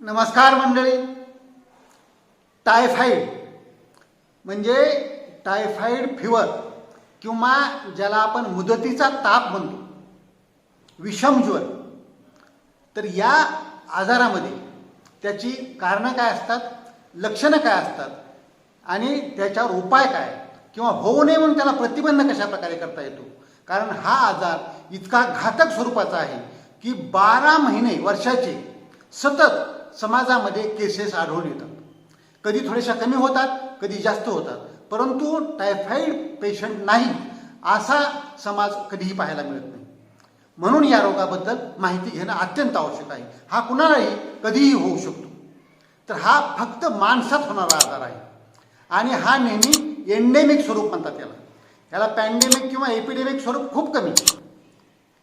नमस्कार मंडळी. टायफाईड म्हणजे टायफाईड फिवर किंवा ज्याला आपण मुदतीचा ताप म्हणतो विषमज्वर तर या आजारामध्ये त्याची कारणं काय असतात लक्षणं काय असतात आणि त्याच्यावर उपाय काय? किंवा होऊ नये म्हणून त्याला प्रतिबंध कशा प्रकारे करता येतो? कारण हा आजार इतका घातक स्वरूपाचा आहे की बारा महिने वर्षाचे सतत समाजामध्ये केसेस आढळून येतात. कधी थोड्याशा कमी होतात कधी जास्त होतात. परंतु टायफाईड पेशंट नाही असा समाज कधीही पाहायला मिळत नाही. म्हणून या रोगाबद्दल माहिती घेणं अत्यंत आवश्यक आहे. हा कुणालाही कधीही होऊ शकतो. तर हा फक्त माणसात होणारा आजार आहे. आणि हा नेहमी एंडेमिक स्वरूप म्हणतात याला. याला पॅन्डेमिक किंवा एपिडेमिक स्वरूप खूप कमी.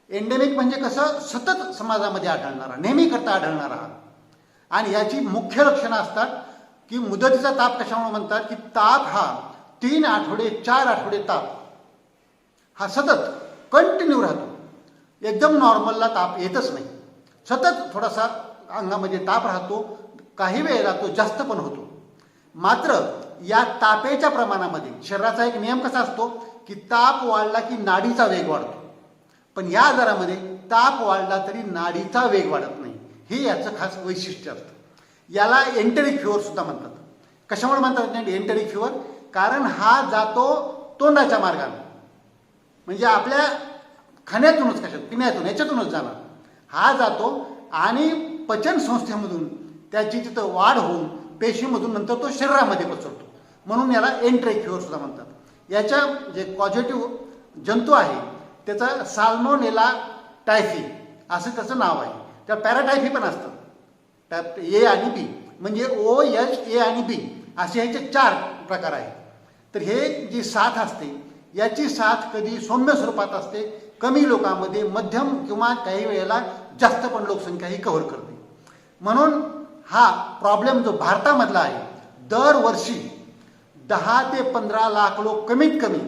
एंडेमिक म्हणजे कसं? सतत समाजामध्ये आढळणारा नेहमी करता आढळणारा. आणि याची मुख्य लक्षणं असतात की मुदतीचा ताप कशामुळे म्हणतात? की ताप हा तीन आठवडे चार आठवडे ताप. हा सतत कंटिन्यू राहतो. एकदम नॉर्मलला ताप येतच नाही. सतत थोडासा अंगामध्ये ताप राहतो. काही वेळेला तो जास्त पण होतो. मात्र या तापेच्या प्रमाणामध्ये शरीराचा एक नियम कसा असतो की ताप वाढला की नाडीचा वेग वाढतो. पण या आजारामध्ये ताप वाढला तरी नाडीचा वेग वाढत नाही. हे याचं खास वैशिष्ट्य असतं. याला एंटरिक फिवर सुद्धा म्हणतात. कशामुळे म्हणतात एंटरिक फिवर कारण हा जातो तोंडाच्या मार्गाने. म्हणजे आपल्या खाण्यातूनच कशात पिण्यातून याच्यातूनच जाणार. हा जातो आणि पचन संस्थेमधून त्याची तिथं वाढ होऊन पेशीमधून नंतर तो शरीरामध्ये पसरतो. म्हणून याला एन्ट्रेक्युअर सुद्धा म्हणतात. याच्या जे पॉझिटिव्ह जंतू आहे त्याचं साल्मोनेला टायफी असं त्याचं नाव आहे. त्या पॅराटायफी पण असतं. त्यात ए आणि बी म्हणजे ओ एच ए आणि बी असे ह्याचे चार प्रकार आहेत. तर हे जी साथ असते याची साथ कधी सौम्य स्वरूपात असते कमी लोकांमध्ये मध्यम किंवा काही वेळेला जास्त पण लोकसंख्या ही कव्हर करते. म्हणून हा प्रॉब्लेम जो भारतामधला आहे दरवर्षी दहा ते पंधरा लाख लोक कमीत कमी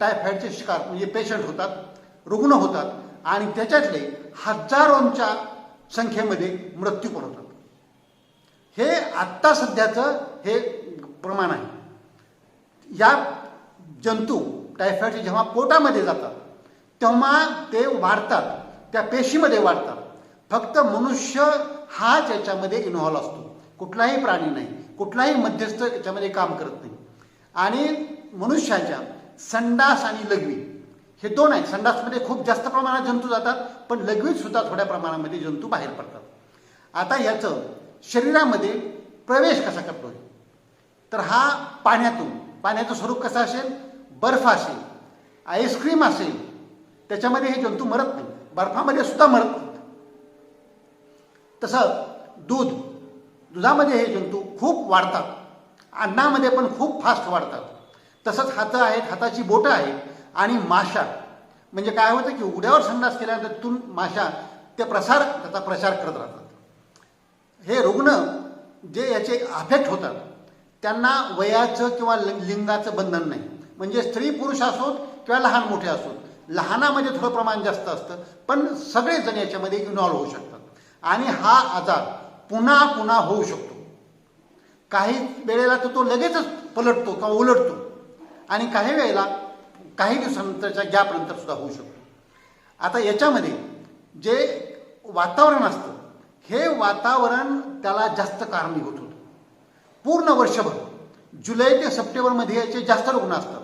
टायफॉईडचे शिकार म्हणजे पेशंट होतात रुग्ण होतात आणि त्याच्यातले हजारोंच्या संख्येमध्ये मृत्यू पण होतात. हे आत्ता सध्याचं हे प्रमाण आहे. या जंतू टायफॉईडचे जेव्हा पोटामध्ये जातात तेव्हा ते वाढतात त्या पेशीमध्ये वाढतात. फक्त मनुष्य हाच याच्यामध्ये इन्व्हॉल्व असतो. कुठलाही प्राणी नाही. कुठलाही मध्यस्थ याच्यामध्ये काम करत नाही. आणि मनुष्याच्या संडास आणि लघवी हे दोन आहेत. संडासमध्ये खूप जास्त प्रमाणात जंतू जातात पण लघवीत सुद्धा थोड्या प्रमाणामध्ये जंतू बाहेर पडतात. आता याचं शरीरामध्ये प्रवेश कसा करतो तर हा पाण्यातून पाण्याचं स्वरूप कसं असेल? बर्फ असेल आईस्क्रीम असेल त्याच्यामध्ये हे जंतू मरत नाही. बर्फामध्ये सुद्धा मरत नाही. तसं दूध दुधामध्ये हे जंतू खूप वाढतात. अन्नामध्ये पण खूप फास्ट वाढतात. तसंच हातं आहेत हाताची बोटं आहेत आणि माशा. म्हणजे काय होतं की उड्यावर संडास केल्यानंतर तिथून माशा ते प्रसार त्याचा प्रसार करत राहतात. हे रुग्ण जे याचे अफेक्ट होतात त्यांना वयाचं किंवा लिंगाचं बंधन नाही. म्हणजे स्त्री पुरुष असोत किंवा लहान मोठे असोत लहानामध्ये थोडं प्रमाण जास्त असतं पण सगळेजण याच्यामध्ये इन्व्हॉल्व होऊ शकतात. आणि हा आजार पुन्हा पुन्हा होऊ शकतो. काही वेळेला तर तो लगेचच पलटतो किंवा उलटतो. आणि काही वेळेला काही दिवसानंतरच्या गॅपनंतर सुद्धा होऊ शकतो. आता याच्यामध्ये जे वातावरण असतं हे वातावरण त्याला जास्त कारणीभूत होतं पूर्ण वर्षभर जुलै ते सप्टेंबरमध्ये याचे जास्त रुग्ण असतात.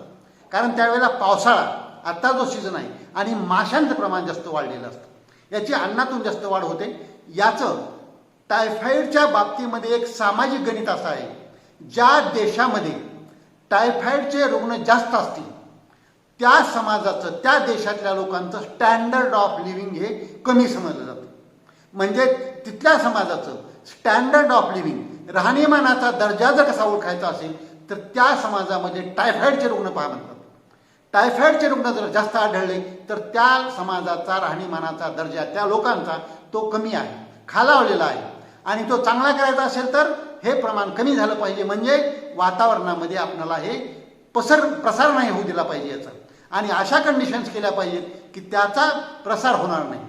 कारण त्यावेळेला पावसाळा आत्ता जो सीझन आहे आणि माशांचं प्रमाण जास्त वाढलेलं असतं. याची अन्नातून जास्त वाढ होते. याचं टायफाईडच्या बाबतीमध्ये एक सामाजिक गणित असं आहे. ज्या देशामध्ये टायफाईडचे रुग्ण जास्त असतील त्या समाजाचं त्या देशातल्या लोकांचं स्टँडर्ड ऑफ लिव्हिंग हे कमी समजलं जातं. म्हणजे तिथल्या समाजाचं स्टँडर्ड ऑफ लिव्हिंग राहणीमानाचा दर्जा जर कसा ओळखायचा असेल तर त्या समाजामध्ये टायफाईडचे रुग्ण पहा म्हणतात. टायफॉईडचे रुग्ण जर जास्त आढळले तर त्या समाजाचा राहणीमानाचा दर्जा त्या लोकांचा तो कमी आहे खालावलेला आहे. आणि तो चांगला करायचा असेल तर हे प्रमाण कमी झालं पाहिजे. म्हणजे वातावरणामध्ये आपल्याला हे पसर प्रसार नाही होऊ दिला पाहिजे याचा. आणि अशा कंडिशन्स केल्या पाहिजेत की त्याचा प्रसार होणार नाही.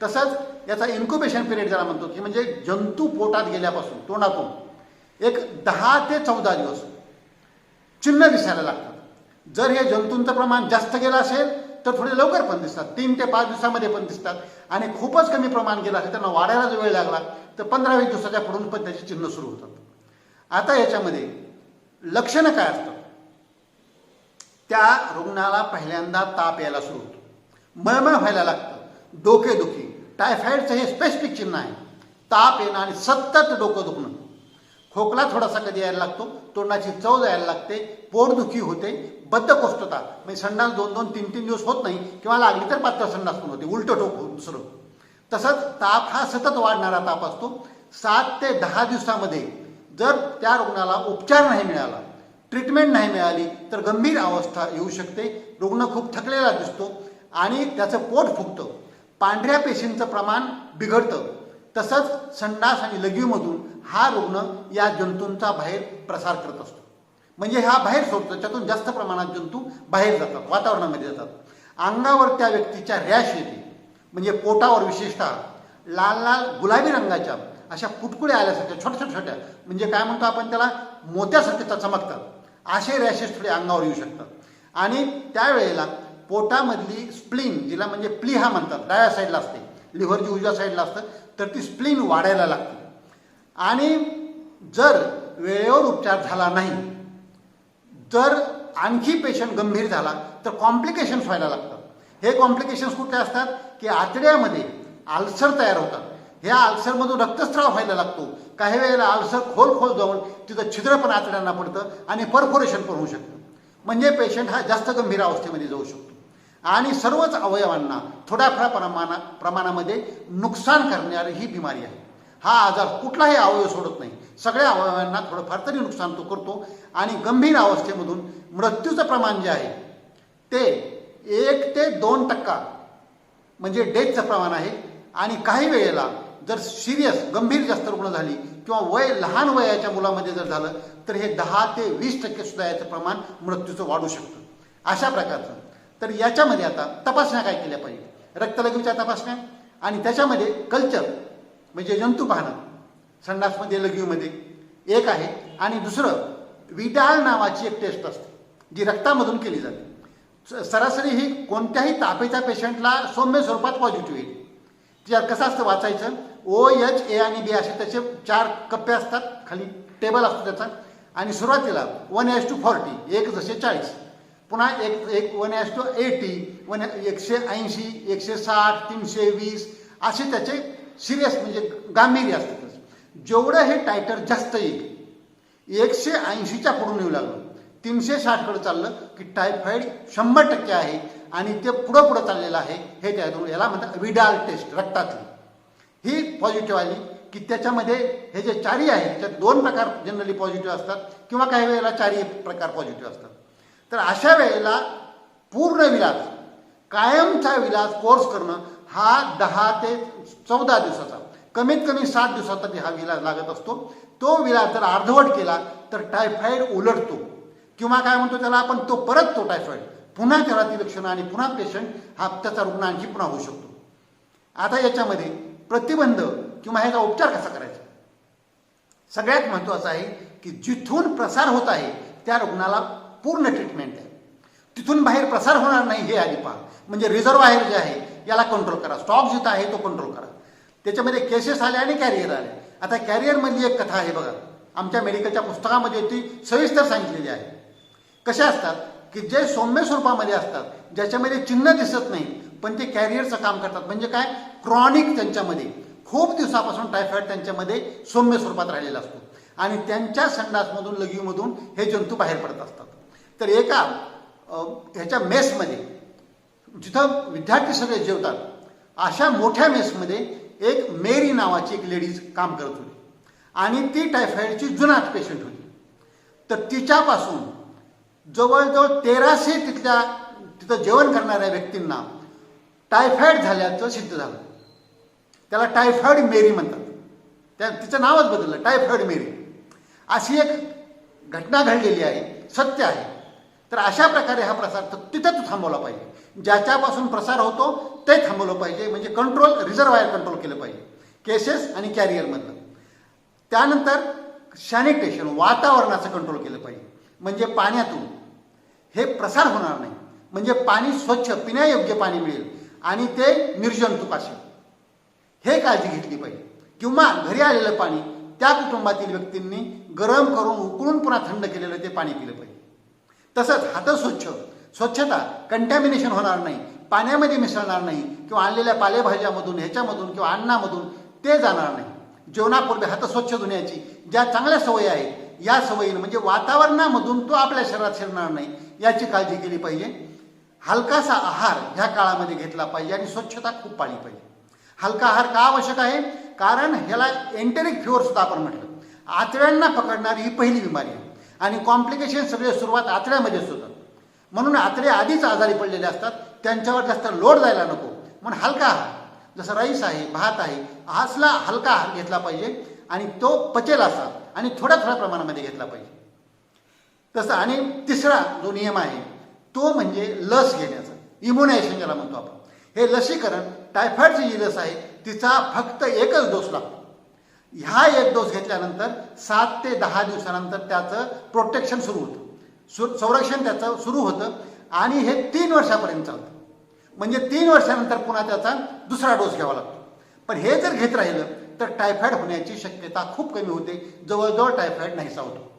तसंच याचा इन्क्युबेशन पिरियड ज्याला म्हणतो की म्हणजे जंतू पोटात गेल्यापासून तोंडातून एक दहा ते चौदा दिवस चिन्ह दिसायला लागतं. जर हे जंतूंचं प्रमाण जास्त गेलं असेल तर थोडे लवकर पण दिसतात. तीन ते पाच दिवसामध्ये पण दिसतात. आणि खूपच कमी प्रमाण गेलं असेल त्यांना वाढायला जो वेळ लागला तर पंधरा वीस दिवसाच्या पुढून पण त्याची चिन्ह सुरू होतात. आता याच्यामध्ये लक्षणं काय असतात? त्या रुग्णाला पहिल्यांदा ताप यायला सुरू होतो. मळमळ व्हायला लागतं. डोकेदुखी. टायफॉईडचं हे स्पेसिफिक चिन्ह आहे. ताप येणं आणि सतत डोकं दुखणं. खोकला थोडासा कधी यायला लागतो तोंडाची चव जायला लागते पोटदुखी होते बद्धकोष्ठता. म्हणजे संडास दोन दोन तीन तीन दिवस होत नाही किंवा लागली तर पातळ संडास पण होते उलटं टोक होऊन दुसरं तसंच ताप हा सतत वाढणारा ताप असतो. सात ते दहा दिवसामध्ये जर त्या रुग्णाला उपचार नाही मिळाला ट्रीटमेंट नाही मिळाली तर गंभीर अवस्था येऊ शकते. रुग्ण खूप थकलेला दिसतो आणि त्याचं पोट फुगतं. पांढऱ्या पेशींचं प्रमाण बिघडतं. तसंच संडास आणि लघवीमधून हा रुग्ण या जंतूंचा बाहेर प्रसार करत असतो. म्हणजे हा बाहेर सोडतो त्यातून जास्त प्रमाणात जंतू बाहेर जातात वातावरणामध्ये जातात. अंगावर त्या व्यक्तीच्या रॅश येते. म्हणजे पोटावर विशेषतः लाल लाल गुलाबी रंगाच्या अशा पुटकुळ्या आल्यासारख्या छोट्या छोट्या छोट्या म्हणजे काय म्हणतो आपण त्याला? मोत्यासारखे त्या चमकतात. असे रॅशेस थोडे अंगावर येऊ शकतात. आणि त्यावेळेला पोटामधली स्प्लिन जिला म्हणजे प्लीहा म्हणतात डाव्या साईडला असते लिव्हरची उजव्या साईडला असतं तर ती स्प्लिन वाढायला लागते. आणि जर वेळेवर उपचार झाला नाही जर आणखी पेशंट गंभीर झाला तर कॉम्प्लिकेशन्स व्हायला लागतात. हे कॉम्प्लिकेशन्स कुठे असतात? की आतड्यामध्ये आल्सर तयार होतात. ह्या आल्सरमधून रक्तस्राव व्हायला लागतो. काही वेळेला आल्सर खोल खोल जाऊन तिथं छिद्र पण आतड्यांना पडतं आणि परफोरेशन पण होऊ शकतं. म्हणजे पेशंट हा जास्त गंभीर अवस्थेमध्ये जाऊ शकतो. आणि सर्वच अवयवांना थोड्याफार प्रमाणा प्रमाणामध्ये नुकसान करणारी ही बिमारी आहे. हा आजार कुठलाही अवयव सोडत नाही. सगळ्या अवयवांना थोडंफार तरी नुकसान तो करतो. आणि गंभीर अवस्थेमधून मृत्यूचं प्रमाण जे आहे ते एक ते दोन टक्का म्हणजे डेथचं प्रमाण आहे. आणि काही वेळेला जर सिरियस गंभीर जास्त रुग्ण झाली किंवा वय लहान वयाच्या मुलामध्ये जर झालं तर हे दहा ते वीस टक्के सुद्धा याचं प्रमाण मृत्यूचं वाढू शकतं. अशा प्रकारचं. तर याच्यामध्ये आता तपासण्या काय केल्या पाहिजे रक्तलघवीच्या तपासण्या आणि त्याच्यामध्ये कल्चर. म्हणजे जंतू पाहणं. संडासमध्ये लघवीमध्ये. एक आहे. आणि दुसरं विडाळ नावाची एक टेस्ट असते जी रक्तामधून केली जाते. स- सरासरी ही कोणत्याही तापेच्या पेशंटला सौम्य स्वरूपात पॉझिटिव्ह येईल. त्याच्यात कसं असतं वाचायचं? ओ एच ए आणि बी असे त्याचे चार कप्पे असतात. खाली टेबल असतो त्याचा. आणि सुरुवातीला वन एच टू फॉर्टी एक जसे चाळीस. पुन्हा एक एक one H two eighty one एकशे ऐंशी एकशे साठ तीनशे वीस असे त्याचे सिरियस म्हणजे गांभीर्य असतं त्याचं जेवढं हे टायटर जास्त येईल एकशे ऐंशीच्या पुढून येऊ लागलं. तीनशे साठकडे चाललं की टायफॉईड शंभर टक्के आहे आणि ते पुढं पुढं चाललेलं आहे हे त्यातून याला म्हणतात विडाल टेस्ट रक्तातली. ही पॉझिटिव्ह आली की त्याच्यामध्ये हे जे चारी आहेत त्याच्यात दोन प्रकार जनरली पॉझिटिव्ह असतात किंवा काही वेळेला चारी प्रकार पॉझिटिव्ह असतात. तर अशा वेळेला पूर्ण विलाज कायमचा विलाज कोर्स करणं हा दहा ते चौदा दिवसाचा. कमीत कमी सात दिवसाचा हा विला लागत असतो. तो विला जर अर्धवट केला तर टायफॉईड उलटतो. किंवा काय म्हणतो त्याला आपण तो परत तो टायफॉईड पुन्हा त्याला ती लक्षणं आणि पुन्हा पेशंट हा त्याचा रुग्ण आणखी पुन्हा होऊ शकतो. आता याच्यामध्ये प्रतिबंध किंवा ह्याचा उपचार कसा करायचा? सगळ्यात महत्त्वाचं आहे की जिथून प्रसार होत आहे त्या रुग्णाला पूर्ण ट्रीटमेंट आहे तिथून बाहेर प्रसार होणार नाही हे आधी पहा. म्हणजे रिझर्वायर जे आहे याला कंट्रोल करा. स्टॉक जिथं आहे तो कंट्रोल करा. त्याच्यामध्ये केसेस आले आणि कॅरियर आले. आता कॅरियरमधली एक कथा आहे बघा. आमच्या मेडिकलच्या पुस्तकामध्ये ती सविस्तर सांगितलेली आहे. कशा असतात? की जे सौम्य स्वरूपामध्ये असतात ज्याच्यामध्ये चिन्ह दिसत नाही पण ते कॅरियरचं काम करतात. म्हणजे काय? क्रॉनिक त्यांच्यामध्ये. खूप दिवसापासून टायफॉईड त्यांच्यामध्ये सौम्य स्वरूपात राहिलेला असतो. आणि त्यांच्या संडासमधून लघवीमधून हे जंतू बाहेर पडत असतात. तर एका ह्याच्या मेसमध्ये जिथं विद्यार्थी सगळे जेवतात अशा मोठ्या मेसमध्ये एक मेरी नावाची एक लेडीज काम करत होती. आणि ती टायफॉईडची जुनाट पेशंट होती. तर तिच्यापासून जवळजवळ तेराशे तिथल्या तिथं जेवण करणाऱ्या व्यक्तींना टायफॉईड झाल्याचं सिद्ध झालं. त्याला टायफॉईड मेरी म्हणतात. त्या तिचं नावच बदललं टायफॉईड मेरी. अशी एक घटना घडलेली आहे सत्य आहे. तर अशा प्रकारे हा प्रसार तर तिथं तो थांबवला पाहिजे. ज्याच्यापासून प्रसार होतो ते थांबवलं पाहिजे. म्हणजे कंट्रोल रिझर्वायर कंट्रोल केलं पाहिजे. केसेस आणि कॅरियरमधलं त्यानंतर सॅनिटेशन वातावरणाचं कंट्रोल केलं पाहिजे. म्हणजे पाण्यातून. हे प्रसार होणार नाही. म्हणजे पाणी स्वच्छ पिण्यायोग्य पाणी मिळेल. आणि ते निर्जंतुक असेल हे काळजी घेतली पाहिजे. किंवा घरी आलेलं पाणी त्या कुटुंबातील व्यक्तींनी गरम करून उकळून पुन्हा थंड केलेलं ते पाणी पिलं पाहिजे. तसंच हातं स्वच्छ. स्वच्छता कंटॅमिनेशन होणार नाही. पाण्यामध्ये मिसळणार नाही. किंवा आणलेल्या पालेभाज्यामधून ह्याच्यामधून किंवा अन्नामधून ते जाणार नाही. जेवणापूर्वी हातं स्वच्छ धुण्याची ज्या चांगल्या सवयी आहेत या सवयीनं म्हणजे वातावरणामधून तो आपल्या शरीरात शिरणार नाही याची काळजी केली पाहिजे. हलकासा आहार ह्या काळामध्ये घेतला पाहिजे आणि स्वच्छता खूप पाळली पाहिजे. हलका आहार का आवश्यक आहे? कारण ह्याला एंटेरिक फ्युअर सुद्धा आपण म्हटलं. आतड्यांना पकडणारी ही पहिली बिमारी आहे. आणि कॉम्प्लिकेशन सगळे सुरुवात आतड्यामध्येच होतं म्हणून आतडे आधीच आजारी पडलेले असतात त्यांच्यावर जास्त लोड जायला नको. म्हणून हलका आहार. जसं राईस आहे भात आहे हासला हलका आहार घेतला पाहिजे आणि तो पचेल असा आणि थोड्या थोड्या प्रमाणामध्ये घेतला पाहिजे. तसं आणि तिसरा जो नियम आहे तो म्हणजे लस घेण्याचा. इम्युनायझेशन ज्याला म्हणतो आपण. हे लसीकरण टायफॉईडची जी लस आहे तिचा फक्त एकच डोस लागतो. ह्या एक डोस घेतल्यानंतर सात ते दहा दिवसानंतर त्याचं प्रोटेक्शन सुरू होतं. सु संरक्षण त्याचं सुरू होतं आणि हे तीन वर्षापर्यंत चालतं. म्हणजे तीन वर्षानंतर पुन्हा त्याचा दुसरा डोस घ्यावा लागतो. पण हे जर घेत राहिलं तर टायफॉईड होण्याची शक्यता खूप कमी होते. जवळजवळ टायफॉईड नाहीसा होतो.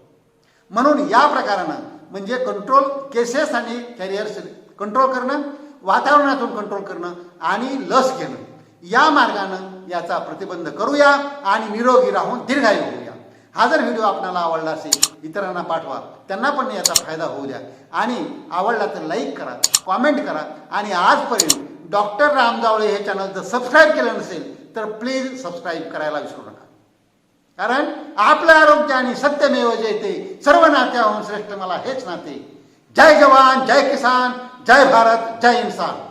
म्हणून या प्रकारानं म्हणजे कंट्रोल केसेस आणि कॅरियर्स कंट्रोल करणं वातावरणातून कंट्रोल करणं आणि लस घेणं. या मार्गानं याचा प्रतिबंध करूया आणि निरोगी राहून दीर्घायू होऊया. हा जर व्हिडिओ आपल्याला आवडला असेल इतरांना पाठवा. त्यांना पण याचा फायदा होऊ द्या. आणि आवडला तर लाईक करा कॉमेंट करा. आणि आजपर्यंत डॉक्टर रामजावळे हे चॅनल जर सबस्क्राईब केलं नसेल तर प्लीज सबस्क्राईब करायला विसरू नका. कारण आपलं आरोग्य आणि सत्यमेव जयते सर्व नात्याहून श्रेष्ठ मला हेच नाते. जय जवान जय किसान जय भारत जय इन्सान